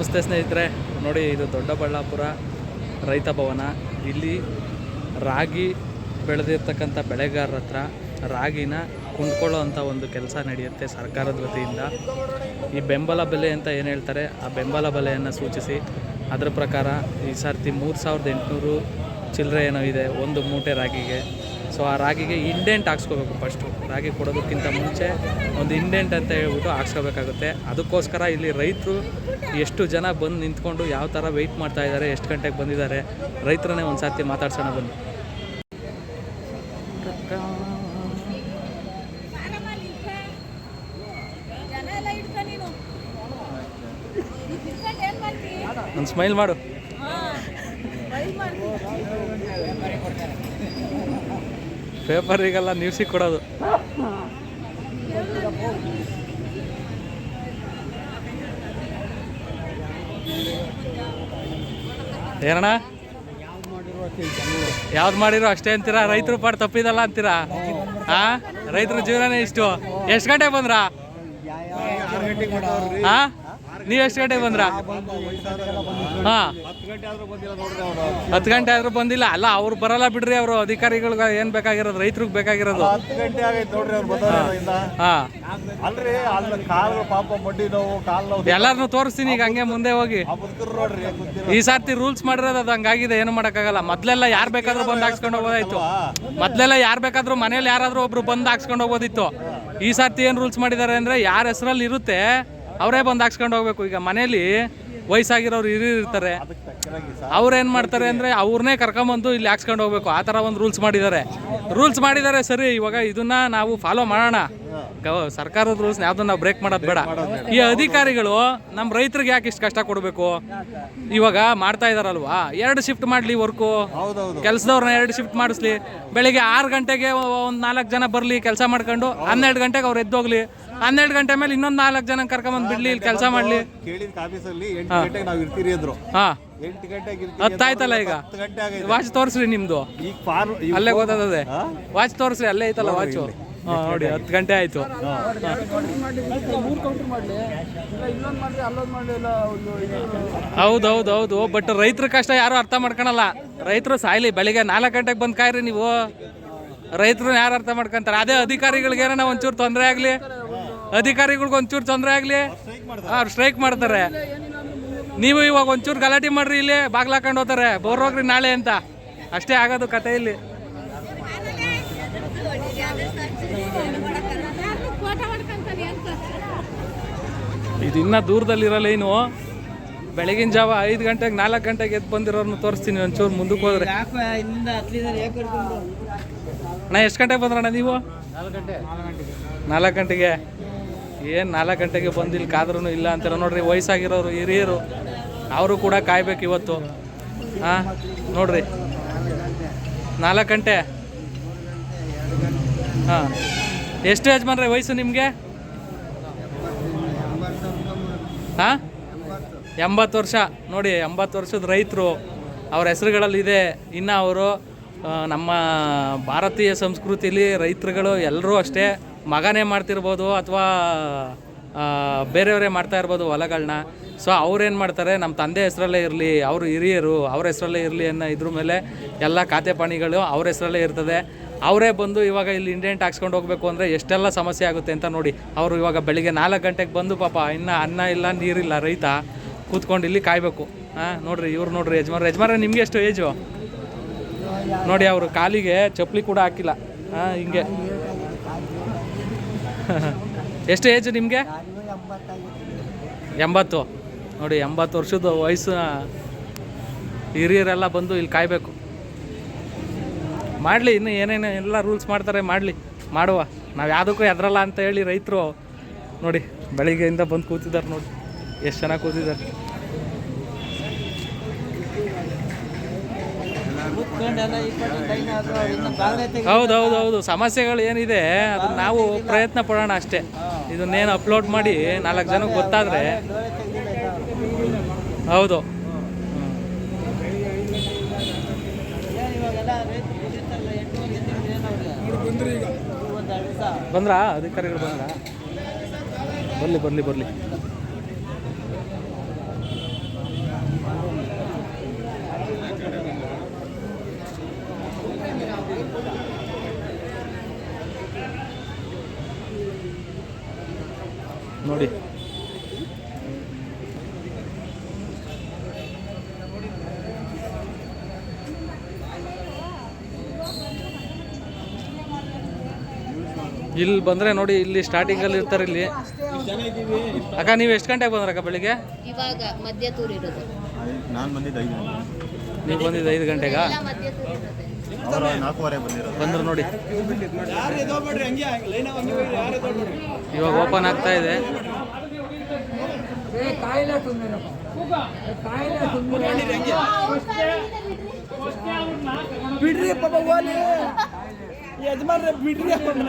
ನಮಸ್ತೆ ಸ್ನೇಹಿತರೆ. ನೋಡಿ, ಇದು ದೊಡ್ಡಬಳ್ಳಾಪುರ ರೈತ ಭವನ. ಇಲ್ಲಿ ರಾಗಿ ಬೆಳೆದಿರ್ತಕ್ಕಂಥ ಬೆಳೆಗಾರರ ಹತ್ರ ರಾಗಿನ ಕೊಂಡ್ಕೊಳ್ಳೋ ಅಂಥ ಒಂದು ಕೆಲಸ ನಡೆಯುತ್ತೆ ಸರ್ಕಾರದ ವತಿಯಿಂದ. ಈ ಬೆಂಬಲ ಬೆಲೆ ಅಂತ ಏನು ಹೇಳ್ತಾರೆ, ಆ ಬೆಂಬಲ ಬೆಲೆಯನ್ನು ಸೂಚಿಸಿ. ಅದರ ಪ್ರಕಾರ ಈ ಸರ್ತಿ ಮೂರು ಸಾವಿರದ ಎಂಟುನೂರು ಚಿಲ್ಲರೆ ಏನೋ ಇದೆ, ಒಂದು ಮೂಟೆ ರಾಗಿಗೆ. ಸೊ ಆ ರಾಗಿಗೆ ಇಂಡೆಂಟ್ ಹಾಕ್ಸ್ಕೋಬೇಕು ಫಸ್ಟು ರಾಗಿ ಕೊಡೋದಕ್ಕಿಂತ ಮುಂಚೆ ಒಂದು ಇಂಡೆಂಟ್ ಅಂತ ಹೇಳ್ಬಿಟ್ಟು ಹಾಕ್ಸ್ಕೋಬೇಕಾಗುತ್ತೆ. ಅದಕ್ಕೋಸ್ಕರ ಇಲ್ಲಿ ರೈತರು ಎಷ್ಟು ಜನ ಬಂದು ನಿಂತ್ಕೊಂಡು ಯಾವ ಥರ ವೆಯ್ಟ್ ಮಾಡ್ತಾ ಇದ್ದಾರೆ, ಎಷ್ಟು ಗಂಟೆಗೆ ಬಂದಿದ್ದಾರೆ, ರೈತರನ್ನೇ ಒಂದು ಸರ್ತಿ ಮಾತಾಡ್ಸೋಣ ಮಾಡ್ತಿ ಒಂದು ಸ್ಮೈಲ್ ಮಾಡು ಬೈಲ್ ಮಾಡ್ತಿ ಪೇಪರಿಗೆಲ್ಲ ನ್ಯೂಸಿಗೆ ಕೊಡೋದು. ಏನಣ್ಣ? ಯಾವ್ದು ಮಾಡಿರೋ ಅಷ್ಟೇ ಅಂತೀರಾ? ರೈತರು ಪಾಡು ತಪ್ಪಿದಲ್ಲ ಅಂತೀರಾ? ಹಾ ರೈತರ ಜೀವನನೇ ಇಷ್ಟು. ಎಷ್ಟು ಗಂಟೆಗೆ ಬಂದ್ರಾ? ಹಾ ನೀವು ಎಷ್ಟು ಗಂಟೆಗೆ ಬಂದ್ರ? ಹಾ. ಹತ್ತು ಗಂಟೆ ಆದ್ರೂ ಬಂದಿಲ್ಲ. ಅಲ್ಲ ಅವ್ರು ಬರಲ್ಲ ಬಿಡ್ರಿ ಅವರು. ಅಧಿಕಾರಿಗಳ್ಗೆ ಏನ್ ಬೇಕಾಗಿರೋದು? ರೈತರಿಗೆ ಬೇಕಾಗಿರೋದು. ಹತ್ತು ಗಂಟೆ ಆಗೈತೆ ನೋಡ್ರಿ ಅವ್ರು ಬಂದವರಿಂದ ಹಾ. ಅಲ್ರಿ ಅಲ್ಲಿ ಕಾಲು ಪಾಪ ಮಡ್ಡಿ ನೋವು ಕಾಲು ನೋವು ಎಲ್ಲಾರನು ತೋರಿಸ್ತೀನಿ ಈಗ ಹಂಗೆ ಮುಂದೆ ಹೋಗಿ. ಈ ಸರ್ತಿ ರೂಲ್ಸ್ ಮಾಡಿರೋದು ಅದು ಹಂಗಾಗಿದೆ ಏನು ಮಾಡೋಕ್ಕಾಗಲ್ಲ. ಮೊದ್ಲೆಲ್ಲ ಯಾರು ಬೇಕಾದ್ರೂ ಬಂದು ಹಾಕ್ಸ್ಕೊಂಡು ಹೋಗೋದಾಯ್ತು ಮೊದ್ಲೆಲ್ಲ ಯಾರು ಬೇಕಾದ್ರೂ ಮನೇಲಿ ಯಾರಾದ್ರೂ ಒಬ್ರು ಬಂದು ಹಾಕ್ಸ್ಕೊಂಡು ಹೋಗೋದಿತ್ತು. ಈ ಸರ್ತಿ ಏನು ರೂಲ್ಸ್ ಮಾಡಿದ್ದಾರೆ ಅಂದ್ರೆ ಯಾರ ಹೆಸರಲ್ಲಿ ಇರುತ್ತೆ ಅವರೇ ಬಂದು ಹಾಕ್ಸ್ಕೊಂಡು ಹೋಗ್ಬೇಕು. ಈಗ ಮನೇಲಿ ವಯಸ್ಸಾಗಿರೋರು ಹಿರಿಯರು ಇರ್ತಾರೆ. ಅದಕ್ಕೆ ತಕ್ಕನಾಗಿ ಸರ್ ಅವ್ರು ಏನು ಮಾಡ್ತಾರೆ ಅಂದರೆ ಅವ್ರನ್ನೇ ಕರ್ಕೊಂಬಂದು ಇಲ್ಲಿ ಹಾಕ್ಸ್ಕೊಂಡು ಹೋಗ್ಬೇಕು. ಆ ಥರ ಒಂದು ರೂಲ್ಸ್ ಮಾಡಿದ್ದಾರೆ. ರೂಲ್ಸ್ ಮಾಡಿದ್ದಾರೆ ಸರಿ ಇವಾಗ ಇದನ್ನ ನಾವು ಫಾಲೋ ಮಾಡೋಣ. ಸರ್ಕಾರದ ರೂಲ್ಸ್ ಯಾವ್ದು ನಾವು ಬ್ರೇಕ್ ಮಾಡೋದು ಬೇಡ. ಈ ಅಧಿಕಾರಿಗಳು ನಮ್ಮ ರೈತರಿಗೆ ಯಾಕೆ ಇಷ್ಟು ಕಷ್ಟ ಕೊಡಬೇಕು? ಇವಾಗ ಮಾಡ್ತಾ ಇದಾರಲ್ವಾ? ಎರಡು ಶಿಫ್ಟ್ ಮಾಡಲಿ ವರ್ಕು ಕೆಲಸದವ್ರನ್ನ ಎರಡು ಶಿಫ್ಟ್ ಮಾಡಿಸ್ಲಿ. ಬೆಳಿಗ್ಗೆ ಆರು ಗಂಟೆಗೆ ಒಂದು ನಾಲ್ಕು ಜನ ಬರಲಿ ಕೆಲಸ ಮಾಡ್ಕೊಂಡು ಹನ್ನೆರಡು ಗಂಟೆಗೆ ಅವ್ರು ಎದ್ದೋಗ್ಲಿ. ಹನ್ನೆರಡು ಗಂಟೆ ಮೇಲೆ ಇನ್ನೊಂದು ನಾಲ್ಕು ಜನ ಕರ್ಕೊಂಬಂದು ಬಿಡ್ಲಿ ಇಲ್ಲಿ ಕೆಲಸ ಮಾಡ್ಲಿ. ಕೇಳಿದ ಆಫೀಸಲ್ಲಿ ಎಂಟು ಗಂಟೆಗೆ ನಾವು ಇರ್ತೀರಿ ಅಂದ್ರು. ಹಾಂ. ಎಂಟು ಗಂಟೆಗೆ ಇರ್ತೀರಿ ಹತ್ತಾಯ್ತಲ್ಲ ಈಗ? ಹತ್ತು ಗಂಟೆ ಆಗಿದೆ. ವಾಚ್ ತೋರಿಸ್ರಿ ಈಗ ಫಾರ್ ಅಲ್ಲೇ ಗೊತ್ತಾದದೆ? ವಾಚ್ ತೋರಿಸ್ರಿ ಅಲ್ಲೇ ಐತಲ್ಲ ವಾಚ್ ಹಾಂ ನೋಡಿ ಹತ್ತು ಗಂಟೆ ಆಯ್ತು. ಹೌದು ಹೌದು ಹೌದು ಬಟ್ ರೈತರ ಕಷ್ಟ ಯಾರು ಅರ್ಥ ಮಾಡ್ಕೊಳಲ್ಲ. ರೈತರು ಸಾಯ್ಲಿ ಬೆಳಿಗ್ಗೆ ನಾಲ್ಕು ಗಂಟೆಗೆ ಬಂದು ಕಾಯ್ರಿ ನೀವು. ರೈತರು ಯಾರು ಅರ್ಥ ಮಾಡ್ಕೊಂತಾರೆ? ಅದೇ ಅಧಿಕಾರಿಗಳಿಗೆ ಒಂಚೂರು ತೊಂದರೆ ಆಗಲಿ. ಅಧಿಕಾರಿಗಳಿಗೆ ಒಂಚೂರು ತೊಂದರೆ ಆಗಲಿ. ಅವ್ರು ಸ್ಟ್ರೈಕ್ ಮಾಡ್ತಾರೆ. ನೀವು ಇವಾಗ ಒಂಚೂರು ಗಲಾಟೆ ಮಾಡ್ರಿ, ಇಲ್ಲಿ ಬಾಗ್ಲು ಹಾಕೊಂಡು ಹೋಗ್ತಾರೆ. ಬೋರ್ರೋಗ್ರಿ ನಾಳೆ ಅಂತ. ಅಷ್ಟೇ ಆಗೋದು ಕತೆ ಇಲ್ಲಿ. ಇದು ಇನ್ನೂ ದೂರದಲ್ಲಿರಲ್ಲ ಏನು? ಬೆಳಗಿನ ಜಾವ ಐದು ಗಂಟೆಗೆ, ನಾಲ್ಕು ಗಂಟೆಗೆ ಎದ್ದು ಬಂದಿರೋರ್ನ ತೋರಿಸ್ತೀನಿ ಒಂಚೂರು ಮುಂದಕ್ಕೆ ಹೋದ್ರೆ. ಅಣ್ಣ, ಎಷ್ಟು ಗಂಟೆಗೆ ಬಂದ್ರಣ್ಣ ನೀವು? ನಾಲ್ಕು ಗಂಟೆಗೆ. ಏನು ನಾಲ್ಕು ಗಂಟೆಗೆ ಬಂದಿಲ್ಲ ಕಾದ್ರೂ ಇಲ್ಲ ಅಂತಾರೆ ನೋಡ್ರಿ, ವಯಸ್ಸಾಗಿರೋರು, ಹಿರಿಯರು, ಅವರು ಕೂಡ ಕಾಯ್ಬೇಕು ಇವತ್ತು. ಹಾಂ, ನೋಡ್ರಿ. ನಾಲ್ಕು ಗಂಟೆ. ಹಾಂ. ಎಷ್ಟು ಯಜಮಾನ್ರೆ ವಯಸ್ಸು ನಿಮಗೆ? ಹಾಂ? ಎಂಬತ್ತು ವರ್ಷ. ನೋಡಿ, ಎಂಬತ್ತು ವರ್ಷದ ರೈತರು, ಅವ್ರ ಹೆಸರುಗಳಲ್ಲಿದೆ. ಇನ್ನು ಅವರು ನಮ್ಮ ಭಾರತೀಯ ಸಂಸ್ಕೃತಿಲಿ ರೈತರುಗಳು ಎಲ್ಲರೂ ಅಷ್ಟೇ. ಮಗನೇ ಮಾಡ್ತಿರ್ಬೋದು ಅಥವಾ ಬೇರೆಯವರೇ ಮಾಡ್ತಾ ಇರ್ಬೋದು ಹೊಲಗಳನ್ನ ಸೊ ಅವ್ರೇನು ಮಾಡ್ತಾರೆ? ನಮ್ಮ ತಂದೆ ಹೆಸರಲ್ಲೇ ಇರಲಿ, ಅವರು ಹಿರಿಯರು, ಅವ್ರ ಹೆಸರಲ್ಲೇ ಇರಲಿ ಅನ್ನೋ ಇದ್ರ ಮೇಲೆ ಎಲ್ಲ ಖಾತೆ ಪಾಣಿಗಳು ಅವ್ರ ಹೆಸರಲ್ಲೇ ಇರ್ತದೆ. ಅವರೇ ಬಂದು ಇವಾಗ ಇಲ್ಲಿ ಇಂಡೆಂಟ್ ಹಾಕ್ಸ್ಕೊಂಡು ಹೋಗಬೇಕು ಅಂದರೆ ಎಷ್ಟೆಲ್ಲ ಸಮಸ್ಯೆ ಆಗುತ್ತೆ ಅಂತ ನೋಡಿ. ಅವರು ಇವಾಗ ಬೆಳಿಗ್ಗೆ ನಾಲ್ಕು ಗಂಟೆಗೆ ಬಂದು ಪಾಪ ಇನ್ನು ಅನ್ನ ಇಲ್ಲ, ನೀರಿಲ್ಲ ರೈತ ಕೂತ್ಕೊಂಡು ಇಲ್ಲಿ ಕಾಯಬೇಕು. ಹಾಂ ನೋಡಿರಿ ಇವ್ರು ನೋಡಿರಿ ಯಜಮಾನ್ರ. ಯಜಮಾನ್ರೆ, ನಿಮಗೆ ಎಷ್ಟು ಏಜು ನೋಡಿ ಅವರು ಕಾಲಿಗೆ ಚಪ್ಪಲಿ ಕೂಡ ಹಾಕಿಲ್ಲ. ಹಾಂ ಹಿಂಗೆ. ಎಷ್ಟು ಏಜ್ ನಿಮಗೆ? ಎಂಬತ್ತು. ನೋಡಿ, ಎಂಬತ್ತು ವರ್ಷದ ವಯಸ್ಸು ಹಿರಿಯರೆಲ್ಲ ಬಂದು ಇಲ್ಲಿ ಕಾಯಬೇಕು. ಮಾಡಲಿ, ಇನ್ನು ಏನೇನು ಎಲ್ಲ ರೂಲ್ಸ್ ಮಾಡ್ತಾರೆ ಮಾಡಲಿ. ಮಾಡುವ. ನಾವು ಯಾವುದಕ್ಕೂ ಎದ್ರಲ್ಲ ಅಂತ ಹೇಳಿ ರೈತರು ನೋಡಿ, ಬೆಳಿಗ್ಗೆಯಿಂದ ಬಂದು ಕೂತಿದ್ದಾರೆ ನೋಡಿ, ಎಷ್ಟು ಚೆನ್ನಾಗಿ ಕೂತಿದ್ದಾರೆ. ಹೌದು ಹೌದು. ಹೌದು ಸಮಸ್ಯೆಗಳು ಏನಿದೆ, ಅದನ್ನ ನಾವು ಪ್ರಯತ್ನ ಪಡೋಣ ಅಷ್ಟೇ. ಇದನ್ನೇನು ಅಪ್ಲೋಡ್ ಮಾಡಿ ನಾಲ್ಕು ಜನಕ್ಕೆ ಗೊತ್ತಾದರೆ. ಹೌದು. ಬಂದ್ರಾ? ಅಧಿಕಾರಿಗಳು ಬಂದ್ರಾ? ಬರಲಿ ಬರಲಿ ಬರಲಿ ನೋಡಿ ಇಲ್ಲಿ ಬಂದರೆ ನೋಡಿ ಇಲ್ಲಿ ಸ್ಟಾರ್ಟಿಂಗಲ್ಲಿ ಇರ್ತಾರೆ ಇಲ್ಲಿ. ಅಕ್ಕ ನೀವು ಎಷ್ಟು ಗಂಟೆಗೆ ಬಂದ್ರಕ್ಕ ಬೆಳಿಗ್ಗೆ? ಇವಾಗ ಮಧ್ಯ ತೂರ್ ಇರೋದು. ನಾನು ಬಂದಿದ್ದು ಐದು ನೀವು ಬಂದಿದ್ದು ಐದು ಗಂಟೆಗಾ? ಬಂದ್ರು ನೋಡಿ. ಇವಾಗ ಓಪನ್ ಆಗ್ತಾ ಇದೆ. ಬಿಡ್ರಿ ಯಜಮಾನ್ರೆ ಬಿಡ್ರಿ ಅವನ್ನ